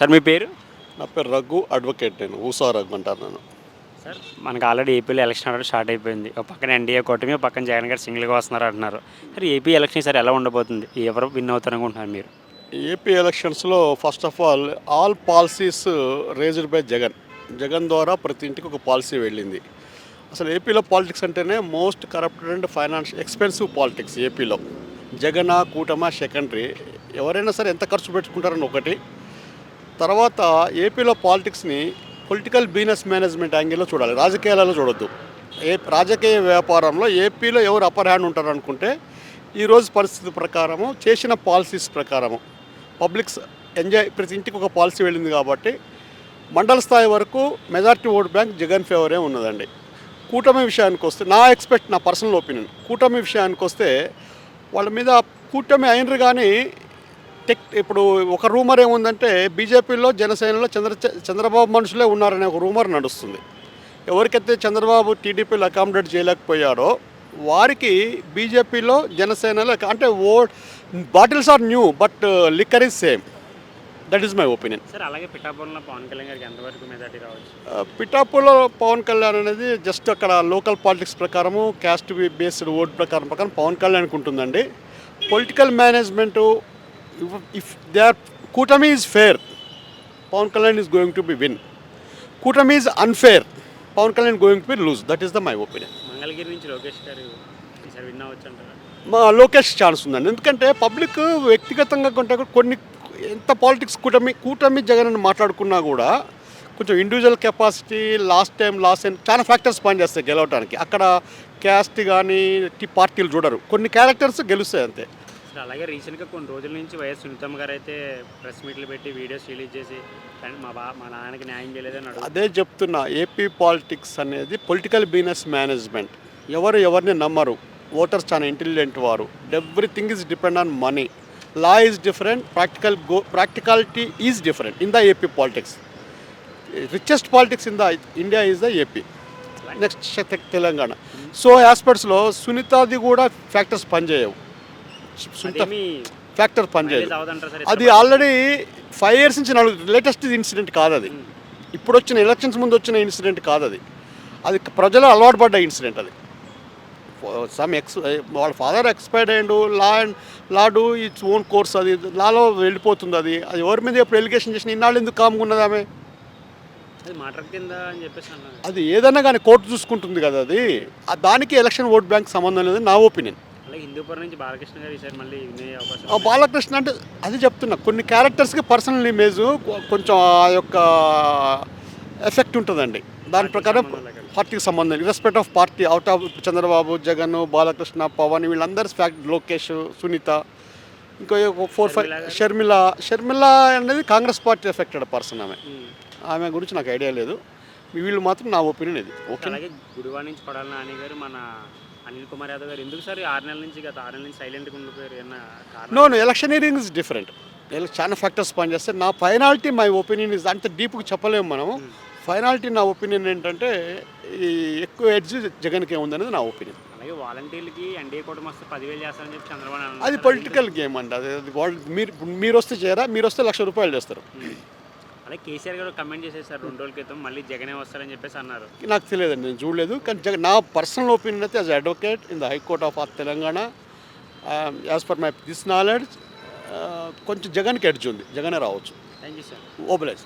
Sir మీ పేరు? నా పేరు రఘు అడ్వకేట్ నేను ఊసా రఘు అంటాను నేను సార్ మనకు ఆల్రెడీ ఏపీలో ఎలక్షన్ ఆల్రెడీ స్టార్ట్ అయిపోయింది. ఒక పక్కన ఎన్డీఏ కూటమి ఒక పక్కన జగన్ గారు సింగిల్గా వస్తున్నారు అంటున్నారు. సార్ ఏపీ ఎలక్షన్ సార్ ఎలా ఉండబోతుంది? ఎవరు విన్ అవుతారు అనుకుంటున్నారు మీరు? ఏపీ ఎలక్షన్స్లో first of all all policies raised by Jagan. Jagan ద్వారా ప్రతి ఇంటికి ఒక పాలసీ వెళ్ళింది. అసలు ఏపీలో పాలిటిక్స్ అంటేనే most corrupted and finance expensive politics ఏపీలో. జగన్ కూటమా సెకండరీ ఎవరైనా సరే ఎంత ఖర్చు పెట్టుకుంటారని ఒకటి. తర్వాత ఏపీలో పాలిటిక్స్ని పొలిటికల్ బిజినెస్ మేనేజ్మెంట్ యాంగిల్లో చూడాలి రాజకీయాలలో చూడొద్దు. ఏ రాజకీయ వ్యాపారంలో ఏపీలో ఎవరు అప్పర్ హ్యాండ్ ఉంటారు అనుకుంటే ఈరోజు పరిస్థితి ప్రకారము చేసిన పాలసీస్ ప్రకారము పబ్లిక్స్ ఎంజాయ్ ప్రతి ఇంటికి ఒక పాలసీ వెళ్ళింది కాబట్టి మండల స్థాయి వరకు మెజార్టీ ఓట్ బ్యాంక్ జగన్ ఫేవరే ఉన్నదండి. కూటమి విషయానికి వస్తే నా ఎక్స్పెక్ట్ నా పర్సనల్ ఒపీనియన్ కూటమి విషయానికి వస్తే వాళ్ళ మీద కూటమి అయినరు కానీ టెక్ ఇప్పుడు ఒక రూమర్ ఏముందంటే బీజేపీలో జనసేనలో చంద్ర చంద్రబాబు మనుషులే ఉన్నారనే ఒక రూమర్ నడుస్తుంది. ఎవరికైతే చంద్రబాబు టీడీపీలో అకామిడేట్ చేయలేకపోయాడో వారికి బీజేపీలో జనసేనలో అంటే ఓ bottles are new but liquor is same. That is my opinion sir అలాగే పిఠాపురంలో పవన్ కళ్యాణ్ గారికి ఎంతవరకు మెజార్టీ రావచ్చు? పిఠాపులో పవన్ కళ్యాణ్ అనేది జస్ట్ అక్కడ లోకల్ పాలిటిక్స్ ప్రకారము క్యాస్ట్ బేస్డ్ ఓట్ ప్రకారం ప్రకారం పవన్ కళ్యాణ్కి ఉంటుందండి. Political management if they are కూటమి is fair Pawan Kalyan is going to be win కూటమి is unfair Pawan Kalyan going to be lose that is the my opinion Mangalagiri నుంచి లోకేష్ గారు ఈసారి win అవ్వచ్చు అంటారా? మా లోకేష్ ఛాన్స్ ఉందండి. ఎందుకంటే పబ్లిక్ వ్యక్తిగతంగా కొంటే కూడా కొన్ని ఎంత పాలిటిక్స్ కూటమి కూటమి జగన్ అని మాట్లాడుకున్నా కూడా కొంచెం individual capacity last time last time చాలా ఫ్యాక్టర్స్ పనిచేస్తాయి గెలవడానికి అక్కడ క్యాస్ట్ కానీ పార్టీలు చూడరు. కొన్ని క్యారెక్టర్స్ గెలుస్తాయి అంతే. సార్ అలాగే రీసెంట్గా కొన్ని రోజుల నుంచి వైఎస్ సునీతమ్మ గారు అయితే ప్రెస్ మీట్లు పెట్టి వీడియోస్ రిలీజ్ చేసి "కానీ మా బా మా నాన్నకి న్యాయం చేయలేదని అదే చెప్తున్నా ఏపీ పాలిటిక్స్ అనేది పొలిటికల్ బిజినెస్ మేనేజ్మెంట్. ఎవరు ఎవరిని నమ్మరు ఓటర్స్ చాలా ఇంటెలిజెంట్ వారు. Everything is depend on money. Law is different practical go practicality is different in the AP politics. Richest politics in the India is the AP. Next Telangana. So ఆస్పెక్ట్స్లో సునీతాది కూడా factors పనిచేయవు. Factor పనిచేయదు అది already five years నుంచి నడుగు latest incident కాదు అది. ఇప్పుడు వచ్చిన ఎలక్షన్స్ ముందు వచ్చిన ఇన్సిడెంట్ కాదు అది. అది ప్రజలు అలవాటు పడ్డ ఇన్సిడెంట్ అది. సమ్ ఎక్స్ వాళ్ళ ఫాదర్ ఎక్స్పైర్డ్ అయ్యిండు law and law do its own course అది. లాలో వెళ్ళిపోతుంది అది. అది ఎవరి మీద ఎప్పుడు ఎలిగేషన్ చేసిన ఇన్నాళ్ళు ఎందుకు కామ్గా ఉన్నది ఆమె? అది మాటర్ కింద అని చెప్పేసి అన్నారు అది ఏదైనా కానీ కోర్టు చూసుకుంటుంది కదా అది. దానికి ఎలక్షన్ ఓట్ బ్యాంక్ సంబంధం లేదు నా ఒపీనియన్ బాలకృష్ణ అంటే అది చెప్తున్నా కొన్ని క్యారెక్టర్స్కి పర్సనల్ ఇమేజ్ కొంచెం ఆ యొక్క ఎఫెక్ట్ ఉంటుందండి. దాని ప్రకారం పార్టీకి సంబంధం respect of party out of Chandrababu Jagan Balakrishna Pawan వీళ్ళందరి ఫ్యాక్ట్ లోకేష్ సునీత ఇంకో ఫోర్ ఫైవ్ షర్మిల షర్మిల అనేది కాంగ్రెస్ పార్టీ ఎఫెక్టెడ్ పర్సన్ ఆమె. ఆమె గురించి నాకు ఐడియా లేదు. వీళ్ళు మాత్రం నా ఒపీనియన్ ఇది. ఓకే గుడివాడ నుంచి కొడాల నాని గారు మన అనిల్ కుమార్ యాదవ్ గారు ఎందుకు సార్ ఆరు నెలల నుంచి గత ఆరు నెలల నుంచి సైలెంట్గా ఉండిపోయారు no no electioneering is different చాలా ఫ్యాక్టర్స్ పనిచేస్తే నా ఫైనాలిటీ మై ఒపీనియన్ ఇస్ అంత డీప్గా చెప్పలేము మనం ఫైనాలిటీ నా ఒపీనియన్ ఏంటంటే ఈ ఎక్కువ ఎడ్జ్ జగన్కి ఏముందనేది నా ఒపీనియన్ అలాగే వాలంటీర్లకి ఎన్డీఏ కూడా మస్తు పదివేలు చేస్తారని చెప్పి చంద్రబాబు అది. పొలిటికల్ గేమ్ అండి. అది అది వాళ్ళు మీరు మీరు వస్తే చేయరా? మీరు వస్తే లక్ష రూపాయలు చేస్తారు. అలాగే కేసీఆర్ గారు కమెంట్ చేసేసారు రెండు రోజుల క్రితం మళ్ళీ జగనే వస్తారని చెప్పేసి అన్నారు. నాకు తెలియదండి నేను చూడలేదు. కానీ జగన్ నా పర్సనల్ ఒపీనియన్ అయితే as advocate in the High Court of Telangana as per my this knowledge కొంచెం జగన్కి ఎడ్జ్ ఉంది. జగనే రావచ్చు. Thank you sir obliged.